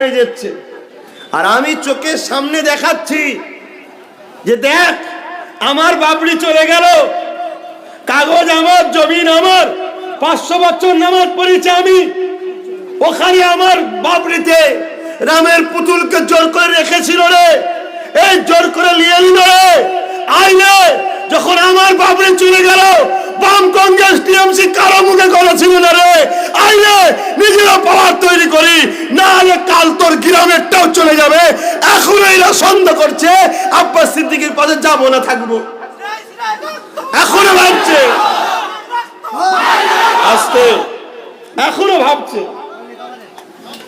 হয়ে যাচ্ছে। আর আমি চোখের সামনে দেখাচ্ছি যে দেখ, আমার বাবরি চলে গেল। কাগজ আমার, জমিন আমার, পাঁচশো বছর নামাজ পড়েছি আমি। ওখানে আমার বাবরিতে রামের পুতুলকে জোর করে রেখেছিল রে। এই জোর করে নিয়ে নিল রে। আইলে যখন আমার বাবরি চলে গেল, বাম কংগ্রেস টিএমসি কারও মুখে করেছিল না রে। আইলে নিজেরা পাওয়ার তৈরি করি, না হলে কাল তোর গ্রামেরটাও চলে যাবে। এখন এরা সন্দেহ করছে, আব্বাস সিদ্দিকির পথে যাব না, থাকব। এখনও ভাবছে। আসতে। এখনও ভাবছে।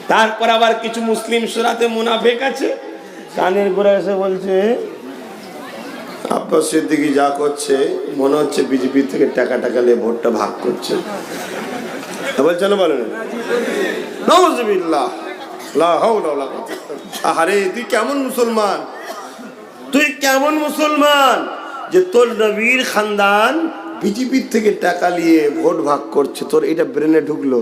তারপর আবার কিছু মুসলিম সুরাতে মুনাফেক আছে। কানের গোড়া এসে বলছে আব্বাস সিদ্দিকি যা করছে, মনে হচ্ছে বিজেপি থেকে টাকা টাকা নিয়ে ভোটটা ভাগ করছে। বলছে না বলেন? আহারে, তুই কেমন মুসলমান? তুই কেমন মুসলমান? যে তোর নবীর খানদান বিজেপির থেকে টাকা নিয়ে ভোট ভাগ করছে, তোর এটা ব্রেনে ঢুকলো।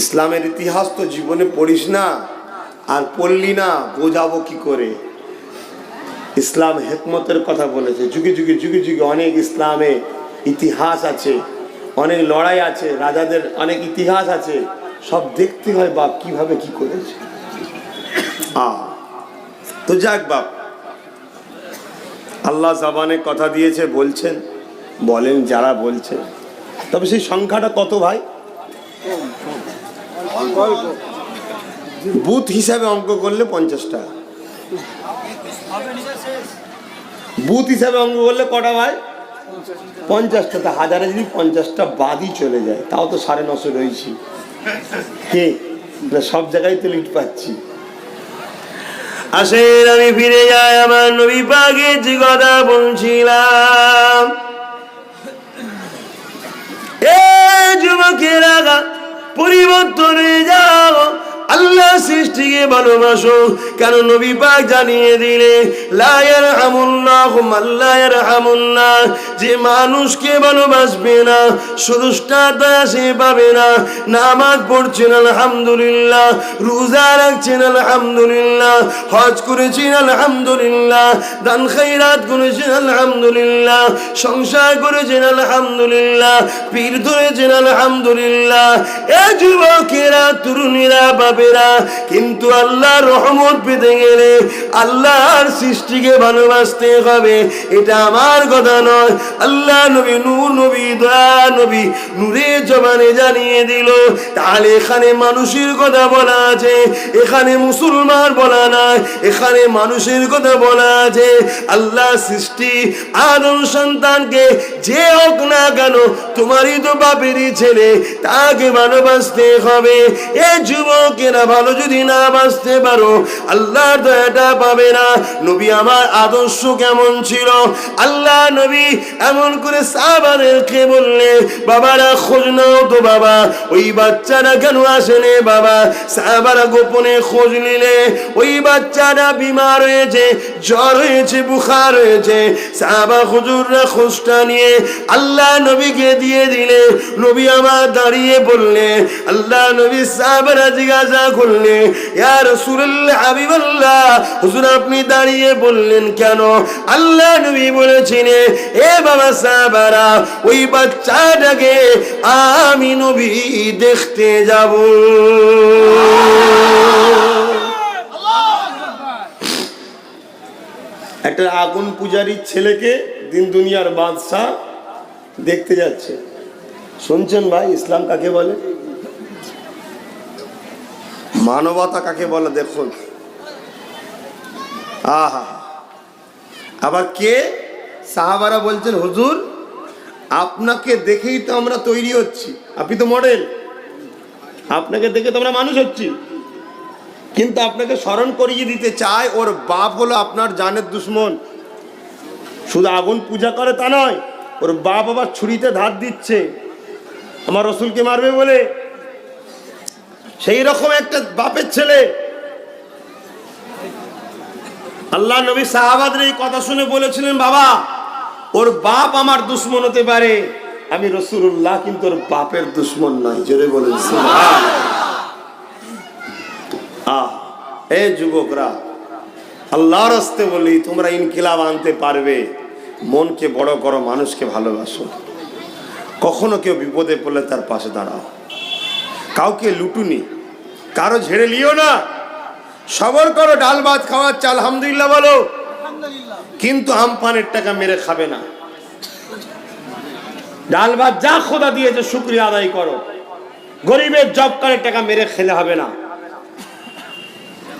ইসলামের ইতিহাস তো জীবনে পড়িস না। আর পড়লি না, বোঝাবো কি করে? ইসলাম হেকমতের কথা বলেছে। যুগে যুগে যুগে যুগে অনেক ইসলামে ইতিহাস আছে, অনেক লড়াই আছে, রাজাদের অনেক ইতিহাস আছে। সব দেখতে হয় বাপ কীভাবে কি করেছে। আ, তো যাক বাপ। আল্লাহ জাবানে কথা দিয়েছে, বলছেন, বলেন যারা বলছেন তবে সেই সংখ্যাটা কত ভাই? বুথ হিসাবে অঙ্ক করলে পঞ্চাশ টাকা বুথ হিসাবে অঙ্ক করলে কটা ভাই পঞ্চাশটা। তা হাজারে যদি পঞ্চাশটা বাদই চলে যায়, তাও তো সাড়ে নশো রয়েছি। কে? সব জায়গায় তো লিট পাচ্ছি। আসেন, আমি ফিরে যাই আমার নবী পাকে যে কথা বলছিলাম। এ যুবকেরা পরিবর্তনে যাও। আল্লাহ সৃষ্টিকে ভালোবাসো। কেন নবী পাক জানিয়ে দিলে লায়ার হামুল্লাহ মাল্লায়ার হামুল্লাহ যে মানুষকে ভালোবাসবে না সুদুষ্টার দয়া সে পাবে না। নামাজ পড়ছেন, আলহামদুলিল্লাহ। রোজা রাখছেন, আলহামদুলিল্লাহ। হজ করেছেন, আলহামদুলিল্লাহ। দান খাইরাত করেছেন, আলহামদুলিল্লাহ। সংসার করেছেন, আলহামদুলিল্লাহ। পীর ধরেছেন, আলহামদুলিল্লাহ। এ যুবকেরা, তরুণীরা বাবেরা কিন্তু আল্লাহর রহমত পেতে গেলে আল্লাহর সৃষ্টিকে ভালোবাসতে হবে। এটা আমার কথা নয়। আল্লাহ নবী নূর, নবী দয়া, নবী নূরে জবানে জানিয়ে দিল, তাহলে এখানে মানুষের কথা বলা আছে, এখানে মুসলমান বলা নাই এখানে মানুষের কথা বলা আছে। আল্লাহ সৃষ্টি, আদম সন্তানকে যে হোক না কেন, তোমারই তো বাপেরই ছেলে, তাকে ভালোবাসতে হবে। এ ভালো যদি না বাঁচতে পারো, আল্লাহর দয়াটা পাবে না। নবী আমার আদর্শ কেমন ছিল? আল্লাহ নবী এমন করে বললে, বাবারা, খোঁজ নাও তো বাবা, ওই বাচ্চারা কেন আসেনে বাবা? গোপনে খোঁজ নিলে, ওই বাচ্চাটা বিমার হয়েছে, জ্বর হয়েছে, বুখার হয়েছে। সাহাবা হুজুররা খোঁজটা নিয়ে আল্লাহ নবীকে দিয়ে দিলে, নবী আমার দাঁড়িয়ে বললে, আল্লাহ নবী সাহাবারা জিজ্ঞাসা করলে? ইয়া রাসূলুল্লাহ, হাবিবাল্লাহ। হুজুর, আপনি দাঁড়িয়ে বললেন কেন? আল্লাহ নবী বলেছেন এ বাবা সাহাবারা, ওই বাচ্চাটাকে আমি নবী দেখতে যাব। একটা আগুন পূজারীর ছেলেকে দিন দুনিয়ার বাদশাহ দেখতে যাচ্ছে। শুনছেন ভাই, ইসলাম কাকে বলে? মানবতা কাকে বলে দেখুন। আহা। আবার কে? সাহাবারা বলছেন, হুজুর, আপনাকে দেখেই তো আমরা তৈরি হচ্ছি। আপনি তো মডেল আপনাকে দেখে তো আমরা মানুষ হচ্ছি। কিন্তু আপনাকে স্মরণ করিয়ে দিতে চায়, ওর বাপ হলো আপনার জানের দুশ্মন। শুধু আগুন পূজা করে তা নয়, ওর বাপ আবার ছুরিতে ধার দিচ্ছে। আমার রসুলকে মারবে বলে সেই রকম একটা বাপের ছেলে। আল্লাহ নবী সাহাবাদের এই কথা শুনে বলেছিলেন, বাবা, ওর বাপ আমার দুশ্মন হতে পারে। আমি রসুল্লাহ কিন্তু ওর বাপের দুশ্মন নয়। জোরে বলেন আহ, এ যুবকরা, আল্লাহর হস্তে বলি, তোমরা ইনকিলাব আনতে পারবে। মনকে বড় করো, মানুষকে ভালোবাসো। কখনো কেউ বিপদে পড়লে তার পাশে দাঁড়াও। কাউকে লুটুনি, কারও ঝেড়ে লিও না। সবর করো, ডাল ভাত খাওয়াচ্ছে, আলহামদুলিল্লাহ বলো। কিন্তু আমপানের টাকা মেরে খাবে না। ডাল ভাত যা খোদা দিয়েছে, শুক্রিয়া আদায় করো। গরিবের জব কার্ডের টাকা মেরে খেলে হবে না।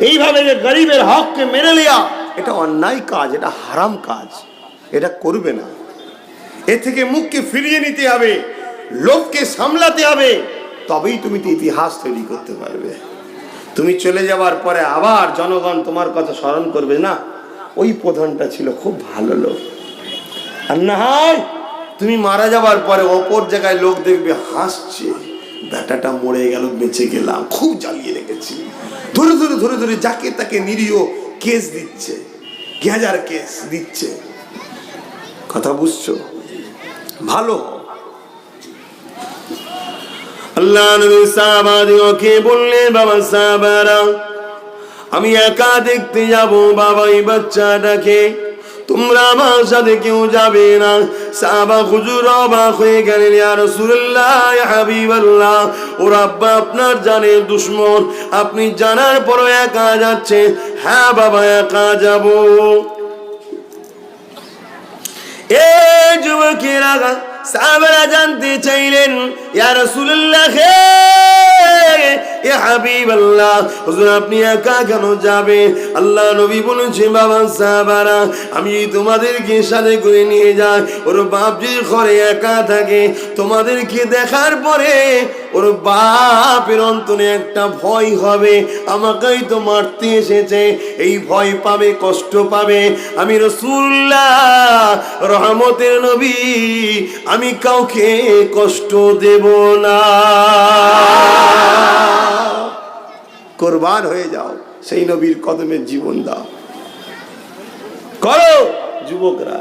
এইভাবে যে গরিবের হককে মেরে লিয়া এটা অন্যায় কাজ, এটা হারাম কাজ। এটা করবে না। এ থেকে মুখকে ফিরিয়ে নিতে হবে লোককে সামলাতে হবে। তবেই তুমি তো ইতিহাস তৈরি করতে পারবে। তুমি চলে যাওয়ার পরে আবার জনগণ তোমার কথা স্মরণ করবে না? ওই প্রধানটা ছিল খুব ভালো লোক। আর না হয় তুমি মারা যাওয়ার পরে অপর জায়গায় লোক দেখবে হাসছে। বেটাটা মরে গেল, বেঁচে গেলাম, খুব জ্বালিয়ে রেখেছি। ধরে ধরে ধরে ধরে যাকে তাকে নিরীহ কেস দিচ্ছে গেজার কেস দিচ্ছে। কথা বুঝছ? ভালো। আল্লাহ নবী সাহাবাদিওকে বললেন, বাবা সাহাবারা, আমি একা দেখতে যাব, বাবা এই বাচ্চাটাকে। তোমরা আমার সাথে কেউ যাবে না। সাহাবা হুজুর অবাক হয়ে গেলেন, ইয়া রাসূলুল্লাহ হাবিবাল্লাহ, ওর আব্বা আপনার জানে দুশ্মন। আপনি জানার পরও একা যাচ্ছে হ্যাঁ বাবা, একা যাব। এ যুবকেরা সাহাবারা জানতে চাইলেন ইয়া রাসূলুল্লাহ হে এ হাবিবাল্লাহ, হুজুর আপনি একা কেন যাবে আল্লাহ নবী বলেছেন বাবা সাহাবারা, আমি তোমাদেরকে সাথে করে নিয়ে যাই। ওর বাপ যদি ঘরে একা থাকে, তোমাদেরকে দেখার পরে ওর বাপের অন্তরে একটা ভয় হবে। আমাকেই তো মারতে এসেছে, এই ভয় পাবে, কষ্ট পাবে। আমি রসুল্লাহ রহমতের নবী, আমি কাউকে কষ্ট দেব না। কোরবান হয়ে যাও, সেই নবীর কদমে জীবন দাও। করো, যুবকরা।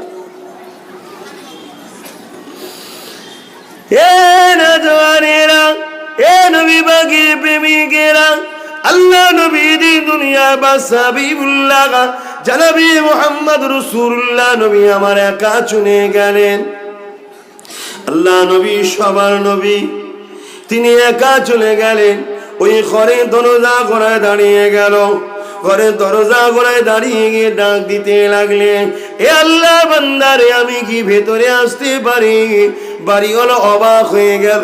আল্লাহ নবী দুনিয়া নবী আমার একা চুনে গেলেন। আল্লাহ নবী সবার নবী, তিনি একা চলে গেলেন। ওই ঘরে দরজা ঘোড়ায় দাঁড়িয়ে গেল। ঘরে দরজা গড়ায় দাঁড়িয়ে গিয়ে ডাক দিতে লাগলে, এ আল্লাহ বান্দারে, আমি কি ভেতরে আসতে পারি? বাড়ি হলো অবাক হয়ে গেল।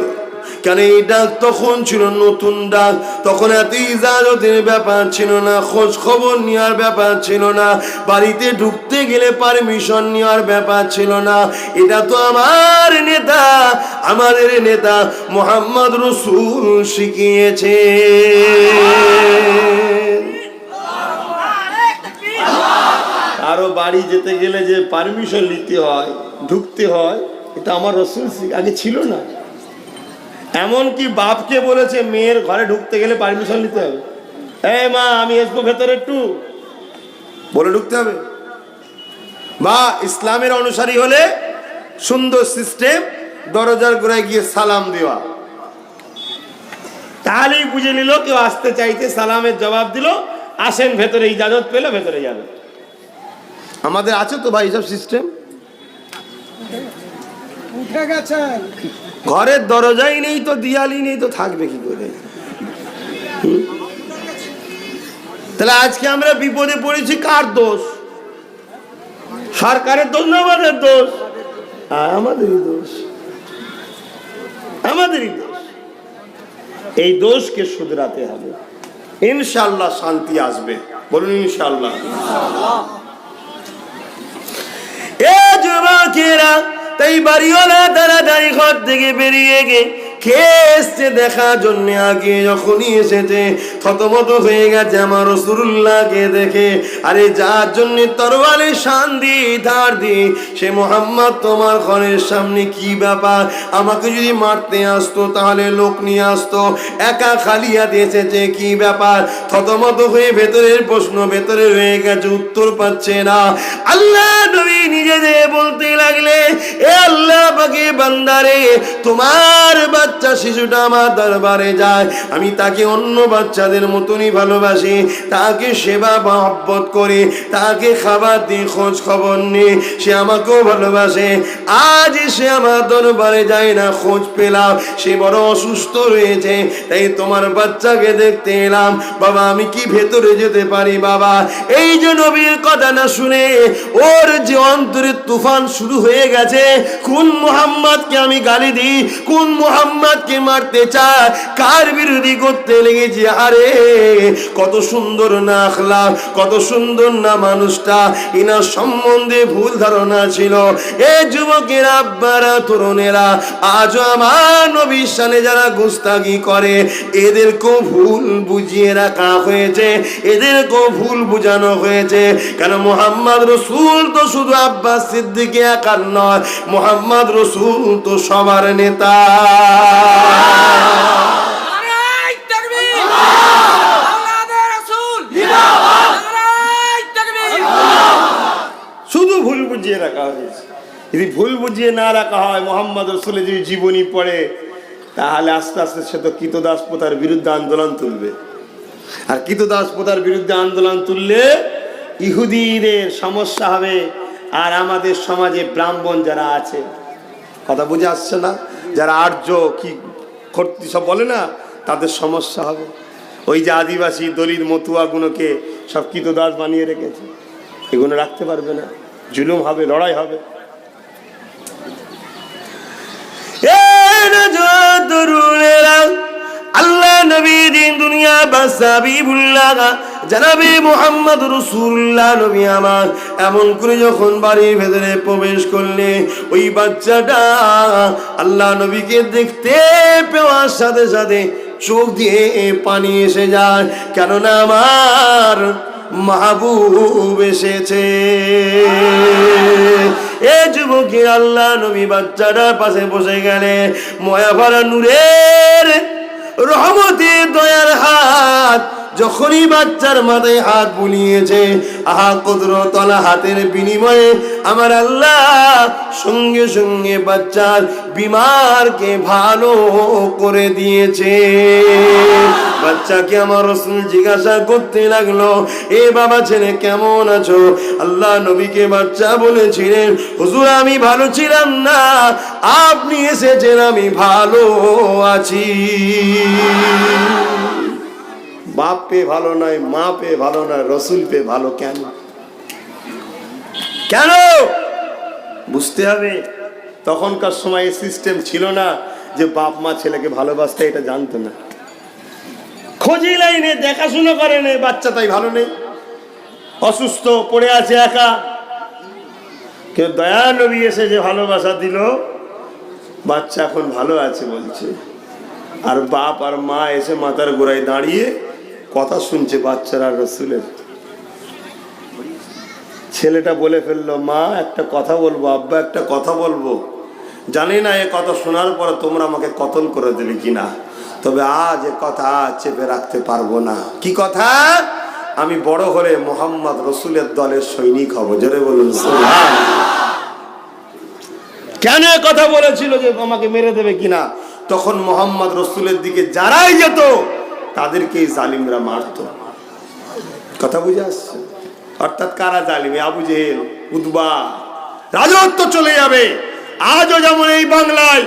কেন এই ডাক তখন ছিল নতুন ডাক? তখন এত ইজাজতের ব্যাপার ছিল না খোঁজ খবর নেওয়ার ব্যাপার ছিল না, বাড়িতে ঢুকতে গেলে পারমিশন নেওয়ার ব্যাপার ছিল না। এটা তো আমার নেতা, আমাদের নেতা মোহাম্মদ রসুল শিখিয়েছে। আরও বাড়ি যেতে গেলে যে পারমিশন নিতে হয়, ঢুকতে হয়, এটা আমার রসুল আগে ছিল না। এমনকি বাপকে বলেছে মেয়ের ঘরে ঢুকতে গেলে পারমিশন নিতে হবে। এই মা আমি আসব ভেতরে একটু। বলে ঢুকতে হবে। বা ইসলামের অনুসারী হলে সুন্দর সিস্টেম দরজার গোড়ায় গিয়ে সালাম দেওয়া। তাহলেই বুঝে নিল কেউ আসতে চাইতে সালামের জবাব দিল আসেন ভেতরে ইজাজত পেলে ভেতরে যাবে। আমাদের আছে তো ভাই সব সিস্টেম উঠে গেছেন। ঘরের দরজাই নেই তো দিয়ালি নেই তো থাকবে কি করে? তাহলে আজকে আমরা বিপদে পড়েছি কার দোষ? সরকারের দোষ না আমাদের দোষ? হ্যাঁ, আমাদেরই দোষ। আমাদেরই দোষ। এই দোষকে শুধরাতে হবে। ইনশাল্লাহ শান্তি আসবে। বলুন ইনশাল্লাহ এ যুবকেরা তাই বাড়িওয়ালা তাড়াতাড়ি ঘর থেকে বেরিয়ে গে। কে দেখার জন্য আগে যখনই এসেছে, থতমত হয়ে গেছে আমার রসুল্লাহকে দেখে। আরে যার জন্য তরবারে শান দি ধার দি সে মোহাম্মদ তোমার ঘরের সামনে কি ব্যাপার? আমাকে যদি মারতে আসতো, তাহলে লোক নিয়ে আসতো। একা খালি হাতে এসেছে, কি ব্যাপার? থতমত হয়ে ভেতরের প্রশ্ন ভেতরে রয়ে গেছে, উত্তর পাচ্ছে না। আল্লাহ নবী নিজে বলতে লাগলে, এ আল্লাহ পাকে বান্দারে, তোমার বাচ্চা শিশুটা আমার দরবারে যায়, আমি তাকে অন্য বাচ্চাদের মতনই ভালোবাসি, তাকে সেবা মহব্বত করে, তাকে খাবার দিয়ে খোঁজ খবর নিয়ে সে আমাকেও ভালোবাসে। আজ সে আমার দরবারে যায় না, খোঁজ পেলাম, সে বড় অসুস্থ রয়েছে, তাই তোমার বাচ্চাকে দেখতে এলাম। বাবা, আমি কি ভেতরে যেতে পারি বাবা? এই যে নবীর কথা না শুনে ওর যে অন্তরে তুফান শুরু হয়ে গেছে, কোন মোহাম্মদকে আমি গালি দিই, কোন মোহাম্মদকে মারতে চায়। কার বিরোধী করতে লেগেছি? আরে, কত সুন্দর না আখলাক কত সুন্দর না মানুষটা। ইনার সম্বন্ধে ভুল ধারণা ছিল। এ যুবকের আব্বারা, তরুণেরা, আজও আমার নবীর সানে যারা গুস্তাগি করে, এদেরকেও ভুল বুঝিয়ে রাখা হয়েছে। এদেরকেও ভুল বুঝানো হয়েছে। কেন মোহাম্মদ রসুল তো শুধু আব্বাস সিদ্দিকে একার নয়, মোহাম্মদ রসুল তো সবার নেতা। রাসূল শুধু ভুল বুঝিয়ে রাখা হয়েছে। যদি ভুল বুঝিয়ে না রাখা হয়, মোহাম্মদ রসুলের যদি জীবনী পড়ে, তাহলে আস্তে আস্তে সে তো কীতদাস প্রথার বিরুদ্ধে আন্দোলন তুলবে। আর কীতদাস প্রথার বিরুদ্ধে আন্দোলন তুললে ইহুদিদের সমস্যা হবে, আর আমাদের সমাজে ব্রাহ্মণ যারা আছে কথা বুঝে আসছে না। যারা আর্য, কি কর্তৃ সব বলে না, তাদের সমস্যা হবে। ওই যে আদিবাসী দলিত মতুয়াগুলোকে সব কীতদাস বানিয়ে রেখেছে। এগুলো রাখতে পারবে না। জুলুম হবে, লড়াই হবে। আল্লাহ নবী বাসাবি মোহাম্মদ রসুল্লাহ নবী আমার। এমন করে যখন বাড়ির ভেতরে প্রবেশ করলে, ওই বাচ্চাটা আল্লাহ নবীকে দেখতে পেওয়ার সাথে সাথে চোখ দিয়ে পানি এসে যায়। কেননা আমার মাহবুব এসেছে। এ যুবকে আল্লাহ নবী বাচ্চাটার পাশে বসে গেলে ময়া ভরা নূরের রহমতে দয়ার হাত যখনই বাচ্চার মাথায় হাত বুলিয়েছে, আহা কদরতলা হাতের বিনিময়ে আমার আল্লাহ সঙ্গে সঙ্গে বাচ্চার বিমারকে ভালো করে দিয়েছে। বাচ্চাকে আমার রসুল জিজ্ঞাসা করতে লাগল, এ বাবা ছেলে, কেমন আছো? আল্লাহ নবীকে বাচ্চা বলেছিলেন, হুজুর, আমি ভালো ছিলাম না, আপনি এসেছেন, আমি ভালো আছি। বাপ পে ভালো নয়, মা পে ভালো নয়, রসুল পে ভালো কেন? কেন? বুঝতে হবে। তখনকার সময় সিস্টেম ছিল না যে বাপ মা ছেলেকে ভালোবাসতে, এটা জানতো না। খোঁজি লাইনে দেখাশুনো করে নেই বাচ্চা তাই ভালো নেই। অসুস্থ, পড়ে আছে একা। কেউ দয়া নবী এসে যে ভালোবাসা দিল, বাচ্চা এখন ভালো আছে বলছে। আর বাপ আর মা এসে মাথার গোড়ায় দাঁড়িয়ে কথা শুনছে বাচ্চারা রসুলের। ছেলেটা বলে ফেলল, মা, একটা কথা বলব, আব্বা, একটা কথা বলব। জানি না এ কথা শোনার পরে তোমরা আমাকে কতল করে দিলে কিনা, তবে আজ এ কথা চেপে রাখতে পারব না। কি কথা? আমি বড় হলে মোহাম্মদ রসুলের দলের সৈনিক হব। জোরে বলুন। কেন কথা বলেছিল যে আমাকে মেরে দেবে কিনা? তখন মোহাম্মদ রসুলের দিকে যারাই যেত তাদেরকে জালিমরা মারত। কথা বুঝে আসছে? অর্থাৎ কারা জালিমে? আবু জেহেল উদ্বা রাজত্ব চলে যাবে। আজও যেমন এই বাংলায়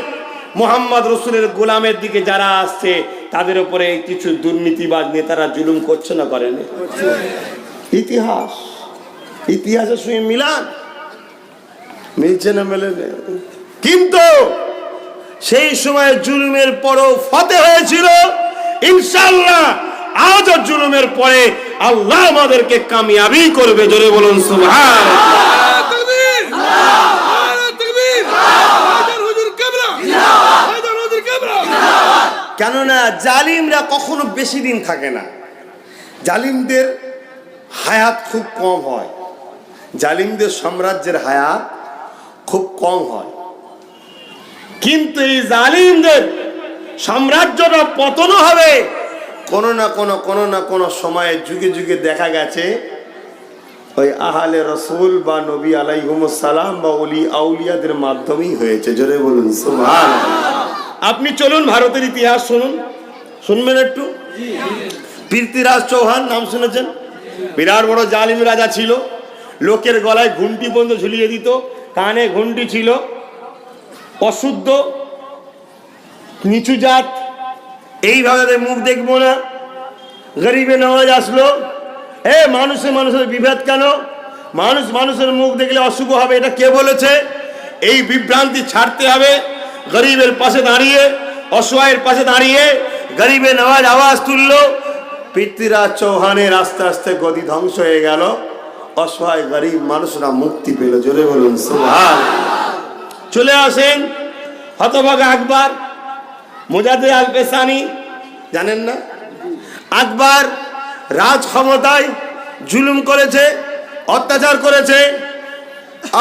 মোহাম্মদ রসুলের গোলামের দিকে যারা আসছে, তাদের উপরে কিছু দুর্নীতিবাজ নেতারা জুলুম করছে না করেন ইতিহাস। ইতিহাসের সঙ্গে মিলান। মিলছে না মেলে কিন্তু সেই সময় জুলুমের পরও ফতে হয়েছিল ইনশাল্লাহ আজও জুলুমের পরে আল্লাহ আমাদেরকে কামিয়াবি করবে, জোরে বলুন কাবরা কেননা জালিমরা কখনো বেশি দিন থাকে না। জালিমদের হায়াত খুব কম হয়। জালিমদের সাম্রাজ্যের হায়াত খুব কম হয়। কিন্তু এই জালিমদের সাম্রাজ্যটা পতনও হবে। কোনো না কোনো কোনো না কোনো সময়ে যুগে যুগে দেখা গেছে ওই আহালে রসুল বা নবী আলাইহুমসালাম বা অলি আউলিয়াদের মাধ্যমেই হয়েছে। জোরে বলুন সুবহান। আপনি চলুন ভারতের ইতিহাস শুনুন। শুনবেন একটু? পৃথ্বীরাজ চৌহান নাম শুনেছেন? বিরাট বড় জালিম রাজা ছিল। লোকের গলায় ঘুমটি বন্ধ ঝুলিয়ে দিত। কানে ঘুমটি ছিল। অশুদ্ধ। নিচু জাত, এইভাবে মুখ দেখব না। গরিবে নওয়াজ আসলো, এ, মানুষে মানুষের বিভেদ কেন? মানুষ মানুষের মুখ দেখলে অশুভ হবে, এটা কে বলেছে? এই বিভ্রান্তি ছাড়তে হবে, গরিবের পাশে দাঁড়িয়ে, অসহায়ের পাশে দাঁড়িয়ে, গরিবে নওয়াজ আওয়াজ তুললো পৃথ্বীরাজ চৌহানের আস্তে আস্তে গদি ধ্বংস হয়ে গেল। অসহায় গরিব মানুষরা মুক্তি পেল, জোরে বলুন সুভাষ চলে আসেন হতভাগা আকবর। মুজাদে আল পেসানি জানেন না? আকবর রাজ ক্ষমতায় জুলুম করেছে, অত্যাচার করেছে,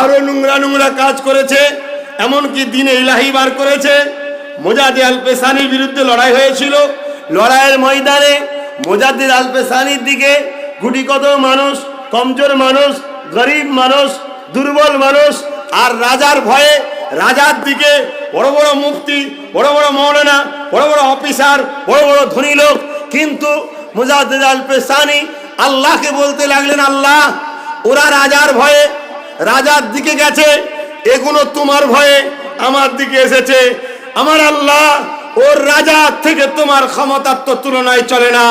আরও নোংরা নোংরা কাজ করেছে, এমনকি দিনে ইলাহি বার করেছে। মোজাদে আল পেসানির বিরুদ্ধে লড়াই হয়েছিল। লড়াইয়ের ময়দানে মোজাদ্দিদ আল পেসানির দিকে গুটি কত মানুষ, কমজোর মানুষ, গরিব মানুষ, দুর্বল মানুষ আর রাজার ভয়ে রাজার দিকে বড় বড় মুফতি, বড় বড় মৌলানা, বড় বড় অফিসার, বড় বড় ধনী লোক। কিন্তু মুজাদ্দিদ আল পেসানি আল্লাহকে বলতে লাগলেন, আল্লাহ, ওরা রাজার ভয়ে রাজার দিকে গেছে, এগুলো তোমার ভয়ে আমার দিকে এসেছে। আমার আল্লাহ, ওর রাজার থেকে তোমার ক্ষমতার তো তুলনায় চলে না।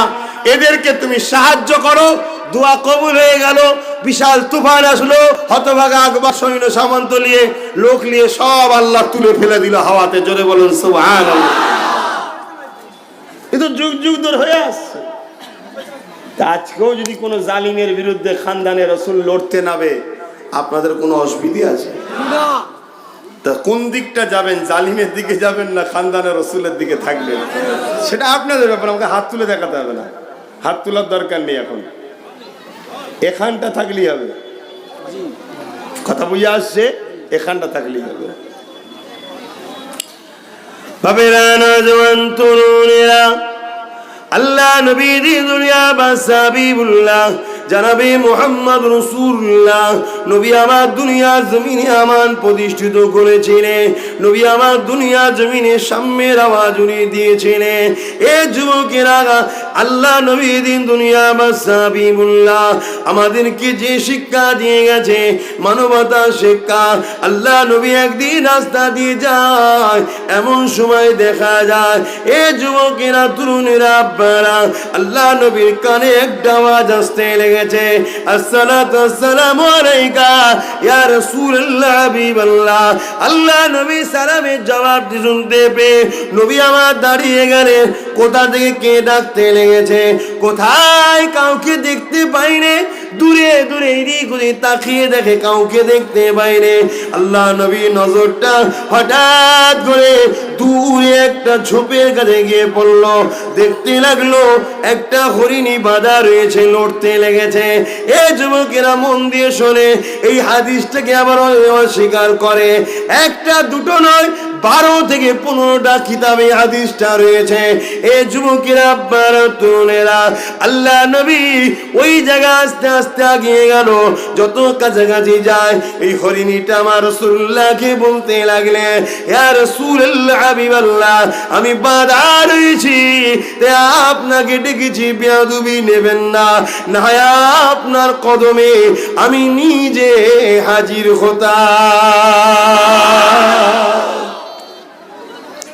এদেরকে তুমি সাহায্য করো। দোয়া কবুল হয়ে গেল। বিশাল তুফান আসলো। হতভাগা আকবর সৈন্য সামন্ত নিয়ে লোক নিয়ে সব আল্লাহ তুলে ফেলে দিল হাওয়াতে। জোরে বলুন সুবহান এ তো যুগ যুগ ধরে হয়ে আসছে। আজকেও যদি কোনো জালিমের বিরুদ্ধে খানদানে রসুল লড়তে নাবে আপনাদের কোনো অসুবিধে আছে? তা কোন দিকটা যাবেন জালিমের দিকে যাবেন না খানদানে রসুলের দিকে থাকবেন? সেটা আপনাদের ব্যাপার আমাকে হাত তুলে দেখাতে হবে না। হাত তোলার দরকার নেই এখন। এখানটা থাকলেই হবে। কথা বুঝে আসছে? এখানটা থাকলেই হবে। ভাবে রানা নজওয়ান, তরুণেরা আল্লাহ নবী দি দুনিয়া বাসাবিবুল্লাহ জানাবে মোহাম্মদ রসুল্লাহ নবী আমার দুনিয়া জমিনে আমান প্রতিষ্ঠিত করেছিলেন। নবী আমার দুনিয়া জমিনে সাম্যের আওয়াজ উড়িয়ে দিয়েছিলেন। এ যুবকেরা, আল্লাহ নবী দিন দুনিয়া বাসাবিবুল্লাহ আমাদেরকে যে শিক্ষা দিয়ে গেছে, মানবতা শিক্ষা, আল্লাহ নবী একদিন রাস্তা দিয়ে যায়, এমন সময় দেখা যায়, এ যুবকেরা, তরুণেরা আব্বারা আল্লাহ নবীর কানে একটা আওয়াজ আসতে লেগেছে। আসসালাতু আসসালামু আলাইকা, ইয়া রাসূলুল্লাহ, হাবিবাল্লাহ। আল্লাহ নবী সালামের জবাব শুনতে পেয়ে নবী আমার দাঁড়িয়ে গেলেন। কোথা থেকে কে ডাকতে লেগেছে? কোথায় কাউকে দেখতে পাইনি? দূরে দূরে, এদিক ওদিক তাকিয়ে দেখে কাউকে দেখতে পাইনি। আল্লাহ নবী নজরটা হঠাৎ করে দূরে একটা ঝোপের কাছে গিয়ে পড়ল। দেখতে লাগল একটা হরিণী বাধা রয়েছে, লড়তে লেগেছে। এ যুবকেরা মন দিয়ে শোনে, এই হাদিসটাকে আবার অস্বীকার করে। একটা দুটো নয়, বারো থেকে পনেরোটা কিতাবে হাদিসটা রয়েছে। এ যুবকেরা আল্লাহ নবী ওই জায়গা আস্তে আস্তে আগিয়ে গেল। যত কাছাকাছি যায়, এই হরিণীটা আমার রসুল্লাহকে বলতে লাগলে রাসূলুল্লাহ হাবিবাল্লাহ, আমি বাধা রয়েছি। তে আপনাকে ডেকেছি, বেয়াদুবি নেবেন না। না আপনার কদমে আমি নিজে হাজির হতাম।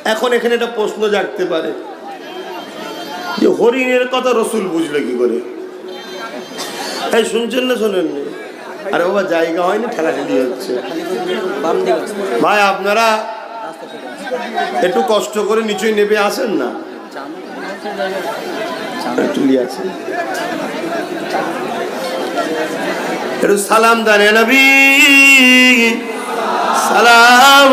এখন এখানে একটা প্রশ্ন জাগতে পারে। যে হরিণের কথা রসুল বুঝলে কি করে? এই শুনছেন না শোনেন আরে বাবা, জায়গা হয়নি, ঠেলাঠেলি হচ্ছে। ভাই, আপনারা একটু কষ্ট করে নিচুই নেবে আসেন না? নিয়ে একটু সালাম দানে নবী। সালাম।